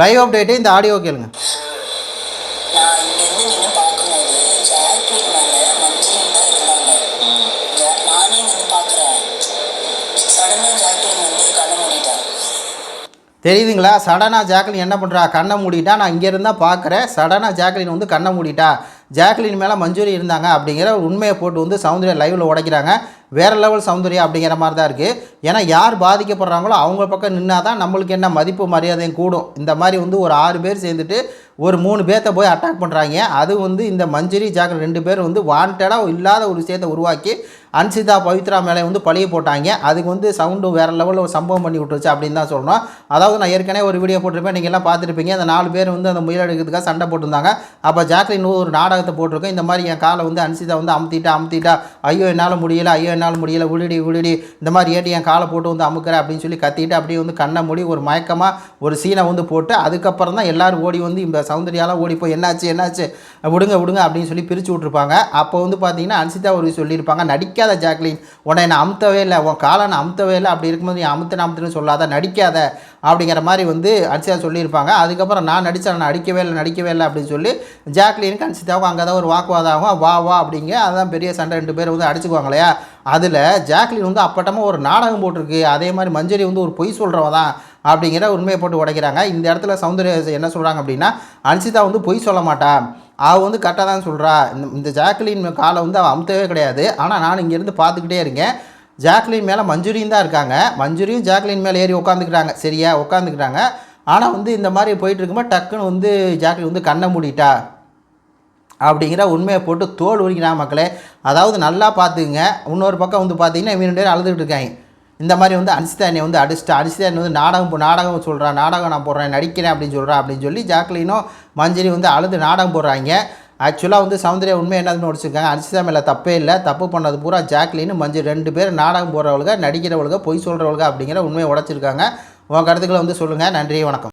Live update இந்த audio கேளுங்க. தெரியுதுங்களா? சடனாக ஜாக்லின் என்ன பண்ணுறா கண்ணை மூடிட்டா நான் இங்கே இருந்தால் பார்க்குறேன் சடனாக ஜாக்லின் வந்து கண்ணை மூடிட்டா. ஜாக்லின் மேலே மஞ்சூரி இருந்தாங்க அப்படிங்கிற உண்மையை போட்டு வந்து சௌந்தர்யா லைவில் உடைக்கிறாங்க. வேறு லெவல் சௌந்தர்யா அப்படிங்கிற மாதிரி தான் இருக்குது ஏன்னா யார் பாதிக்கப்படுறாங்களோ அவங்க பக்கம் நின்னா தான் நம்மளுக்கு என்ன மதிப்பு மரியாதையும் கூடும். இந்த மாதிரி வந்து ஒரு ஆறு பேர் சேர்ந்துட்டு ஒரு மூணு பேர்த்த போய் அட்டாக் பண்ணுறாங்க அது வந்து இந்த மஞ்சரி ஜாக்லின் ரெண்டு பேர் வந்து வாண்டடாக இல்லாத ஒரு விஷயத்தை உருவாக்கி அன்சிதா பவித்ரா மேலே வந்து பழிய போட்டாங்க. அதுக்கு வந்து சவுண்டு வேறு லெவலில் ஒரு சம்பவம் பண்ணி விட்டுருச்சு அப்படின்னு தான் சொல்லணும். அதாவது நான் ஏற்கனவே ஒரு வீடியோ போட்டிருப்பேன். நீங்கள் எல்லாம் பார்த்துருப்பீங்க. அந்த நாலு பேர் வந்து அந்த முயல் எடுக்கிறதுக்காக சண்டை போட்டிருந்தாங்க. அப்போ ஜாக்லின் ஒரு நாடகத்தை போட்டிருக்கோம். இந்த மாதிரி என் காலை வந்து அன்சிதா வந்து அமுத்திட்டா அமுத்திட்டா. ஐயோ என்னால் முடியல. ஐயோ என்னால் முடியல விடுடி விடுடி இந்த மாதிரி ஏட்டி என் காலை போட்டு வந்து அமுக்கிற அப்படின்னு சொல்லி கத்திட்டு அப்படியே வந்து கண்ணை மூடி ஒரு மயக்கமாக ஒரு சீனை வந்து போட்டு அதுக்கப்புறம் தான் எல்லாரும் ஓடி வந்து இந்த சௌந்தர்யாலாம் ஓடி போய் என்னாச்சு என்னாச்சு? விடுங்க விடுங்க அப்படின்னு சொல்லி பிரித்து விட்ருப்பாங்க அப்போ வந்து பார்த்தீங்கன்னா அன்சிதா ஒரு சொல்லியிருப்பாங்க நடிக்காத ஜாக்லின் உன்னை நான் அமுத்தவே இல்லை உன் காலை நான் அமுத்தவே இல்லை அப்படி இருக்கும்போது நீ அமுத்துன அமுத்துன்னு சொல்லாத நடிக்காத அப்படிங்கிற மாதிரி வந்து அன்சிதா சொல்லியிருப்பாங்க. அதுக்கப்புறம் நான் நடித்தேன் நான் நடிக்கவே இல்லை நடிக்கவே இல்லை அப்படின்னு சொல்லி ஜாக்லினுக்கு அன்சிதாவுக்கும் அங்கே தான் ஒரு வாக்குவாதம் ஆகும். வா வா அப்படிங்க அதுதான் பெரிய சண்டை ரெண்டு பேர் வந்து அடிச்சுக்குவாங்க இல்லையா? அதில் ஜாக்லின் வந்து அப்பட்டமாக ஒரு நாடகம் போட்டிருக்கு. அதே மாதிரி மஞ்சரி வந்து ஒரு பொய் சொல்கிறவன் தான் அப்படிங்கிற உண்மையை போட்டு உடைக்கிறாங்க. இந்த இடத்துல சௌந்தர்யா என்ன சொல்கிறாங்க அப்படின்னா அன்சிதா வந்து பொய் சொல்ல மாட்டா. அவள் வந்து கரெக்டாக தான் சொல்கிறா இந்த இந்த ஜாக்லின் காலை வந்து அவள் அமுத்தவே கிடையாது. ஆனால் நான் இங்கேருந்து பார்த்துக்கிட்டே இருக்கேன். ஜாக்லின் மேலே மஞ்சுரியும் தான் இருக்காங்க. மஞ்சுரியும் ஜாக்லின் மேலே ஏறி உட்காந்துக்கிறாங்க சரியா உட்காந்துக்கிறாங்க ஆனால் வந்து இந்த மாதிரி போயிட்டு இருக்கும்போது டக்குன்னு வந்து ஜாக்லின் வந்து கண்ணை மூடிட்டா. அப்படிங்கிற உண்மையை போட்டு தோல் உரிக்கிறான் மக்களே அதாவது நல்லா பார்த்துக்குங்க. இன்னொரு பக்கம் வந்து பார்த்தீங்கன்னா இவன் ரெண்டு பேரும் அழுதுகிட்டு இருக்காங்க. இந்த மாதிரி வந்து அனிசிதா வந்து அடிச்சுட்டு. அனிசிதா வந்து நாடகம் போ- நாடகம் சொல்கிறான் நாடகம் நான் போடுறேன் நடிக்கிறேன் அப்படின்னு சொல்கிறான் அப்படின்னு சொல்லி ஜாக்லினும் மஞ்சரி வந்து அழுது நாடகம் போடுறாங்க. ஆக்சுவலாக வந்து சௌந்தர்யா உண்மை என்னதுன்னு முடிச்சிருக்காங்க அனிசிதா மேலே தப்பே இல்லை. தப்பு பண்ணது பூரா ஜாக்லின்னு மஞ்சள் ரெண்டு பேர் நாடகம் போடுறவளுக நடிக்கிறவளுக பொய் சொல்கிறவளுக அப்படிங்கிற உண்மையை உடச்சிருக்காங்க. உங்கள் கருத்துக்களை வந்து சொல்லுங்கள் நன்றி வணக்கம்.